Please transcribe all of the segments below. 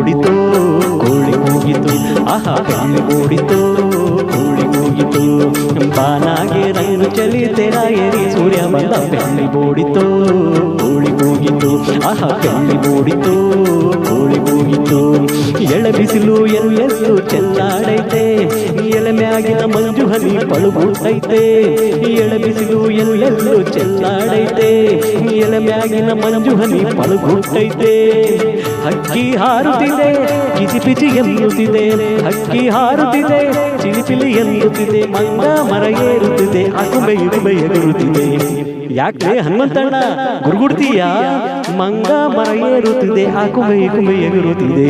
ಮೂಡಿತು ಕೋಳಿ ಕೂಗಿತು. ಆಹಾ ಕಣ್ಣು ಓಡಿತು ಕೋಳಿ ಹೋಗಿತು ಬಾನಾಗೆ ರಂಗು ಚಲಿ ತೆರ ಸೂರ್ಯ ಬಂದ ಬೆಳ್ಳಿ ಓಡಿತು ಕೋಳಿ ಕೂಗಿತು. ಆಹಾ, ಬೆಳ್ಳಿ ಓಡಿತು ಕೋಳಿ ಕೂಗಿತು. ಎಳೆ ಬಿಸಿಲು ಎಲ್ಲೆಲ್ಲೂ ಚೆಲ್ಲಾಡೈತೆ ಎಲೆ ಮ್ಯಾಗಿನ ಮಂಜು ಹನಿ ಪಳುಗುಟ್ಟೈತೆ ಎಳೆ ಬಿಸಿಲು ಎಲ್ಲೆಲ್ಲೂ ಚೆಲ್ಲಾಡೈತೆ ಎಲೆ ಮ್ಯಾಗಿನ ಮಂಜು ಹನಿ ಪಳುಗುಟ್ಟೈತೆ ಹಕ್ಕಿ ಹಾರುತ್ತಿದೆ ಕಿಚಿಪಿಚಿ ಎನ್ನುತ್ತಿದೆ. ಹಕ್ಕಿ ಹಾರುತ್ತಿದೆ ಚಿಲಿಪಿಲಿ ಎನ್ನುತ್ತಿದೆ. ಮಂಗ ಮರ ಏರುತ್ತಿದೆ, ಅಕುಬೆ ಇರುಬೆ ಯಾಕೆ ಹನುಮಂತಣ್ಣ, ಗುರುಗುಡ್ತೀಯ? ಮಂಗ ಮರ ಏರುತ್ತಿದೆ ಆಕುಂಬೆ ಇಕುಂಬೆ ಎಗುರುತ್ತಿದೆ.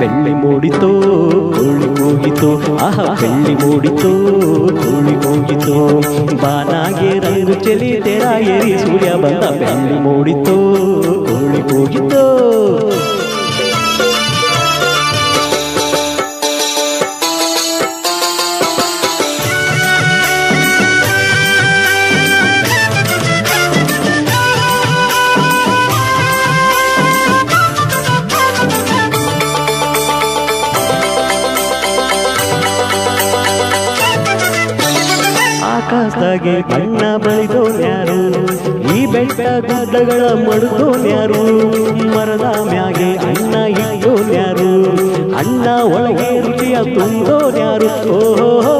ಬೆಳ್ಳಿ ಮೂಡಿತು ಕೋಳಿ ಹೋಗಿತು ಆಹ, ಬೆಳ್ಳಿ ಮೂಡಿತು ಕೋಳಿ ಹೋಗಿತು ಬಾನಾಗೆ ರಂಗು ಚೆಲಿ, ತೆರ ಸೂರ್ಯ ಬಂದ, ಬೆಳ್ಳಿ ಮೂಡಿತೋ ಕೋಳಿ ಹೋಗಿತು ಆಕಾಶದಾಗೆ ಬಣ್ಣ ಯಾರು? ಈ ಬೆಟ್ಟ ಗುಡ್ಡಗಳ ಮಡುದೋನ್ಯಾರು ಮರದ ಮ್ಯಾಗೆ ಅಣ್ಣ ಇಟ್ಟೋನ್ಯಾರು ಅಣ್ಣ ಒಳಗೆ ರುಚಿಯ ತುಂಬೋನ್ಯಾರು ಓಹೋ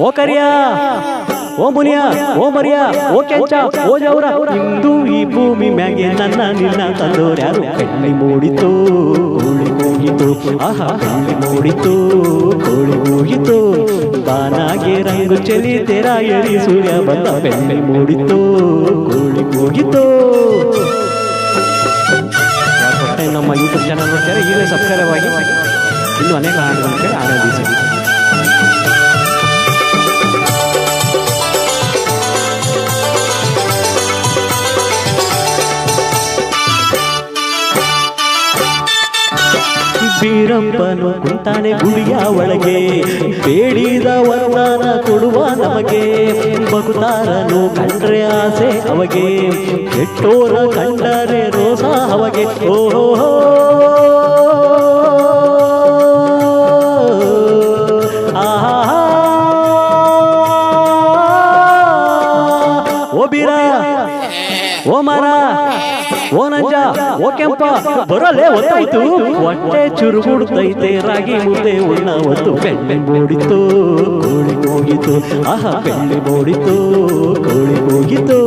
ಓ ಕಳ ಓ ಮುನಿಯ ಓ ಮರಿಯ ಓ ಕೆಂಚ ಓ ಜೌರ ಇಂದು ಈ ಭೂಮಿ ಮ್ಯಾಗೆ ನನ್ನ ನಿನ್ನ ತಂದೋರ್ಯಾರು ಕಣ್ಣಿ ಮೂಡಿತು ಕೋಳಿ ಹೋಗಿತು ಆಹಾ ಕಣ್ಣಿ ಮೂಡಿತು ಕೋಳಿ ಹೋಗಿತು ಬಾನಾಗೆ ರಂಗು ಚೆಲಿ ತೆರ ಎರಿ ಸೂರ್ಯ ಬಂದ ಬೆಣ್ಣೆ ಮೂಡಿತು ಕೋಳಿ ಹೋಗಿತು ನಮ್ಮ ಯೂಟ್ಯೂಬ್ ಚಾನಲ್ ನೋಡ್ತಾರೆ ಈಗಲೇ ಸಬ್ಸ್ಕ್ರೈಬ್ ಆಗಿ ಇನ್ನೂ ಅನೇಕ ಹಾಡುಗಳನ್ನು ಕೇಳಿ ಬೀರಪ್ಪನು ಕುಂತಾನೆ ಗುಡಿಯ ಒಳಗೆ ಬೇಡಿದ ವರದಾನ ಕೊಡುವ ನಮಗೆ. ಬಗುತಾರನು ಕಂಡ್ರೆ ಆಸೆ ಅವಗೆ ಕೆಟ್ಟೋರ ಕಂಡರೆ ರೋಸ ಅವಗೆ. ಓಹೋ ಆಹಾ ಓ ಬೀರ ಓ ಮಾರ ಓ ನಂಜ ಓ ಕೆಂಪ ಬರಲೇ ಒತ್ತಾಯ್ತು ಹೊಟ್ಟೆ ಚುರುಗುಡ್ತೈತೆ ರಾಗಿ ಮುದ್ದೆ ಉಣ್ಣ ಒತ್ತು ಬೆಣ್ಣೆ ಮೂಡಿತು ಕೋಳಿ ಹೋಗಿತು ಆಹ, ಬೆಣ್ಣೆ ಮೂಡಿತು ಕೋಳಿ ಹೋಗಿತು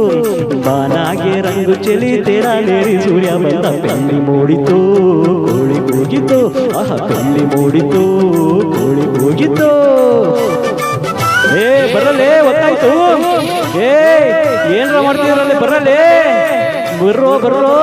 ಬಾನಾಗೆ ರಂಗು ಚೆಲಿ ತೇರ ನೀರಿ ಸೂರ್ಯ ಬಂದ ಬೆಣ್ಣೆ ಮೂಡಿತು ಕೋಳಿ ಹೋಗಿತು ಆಹ, ಬೆಣ್ಣೆ ಮೂಡಿತು ಕೋಳಿ ಹೋಗಿತು ಏ, ಬರಲೇ ಒತ್ತಾಯ್ತು ಏ ಏನ್ರ ಮಾಡ್ತೀರಲ್ಲ ಬರಲೇ ಬರ್ರೋ ಬರ್ರೋ.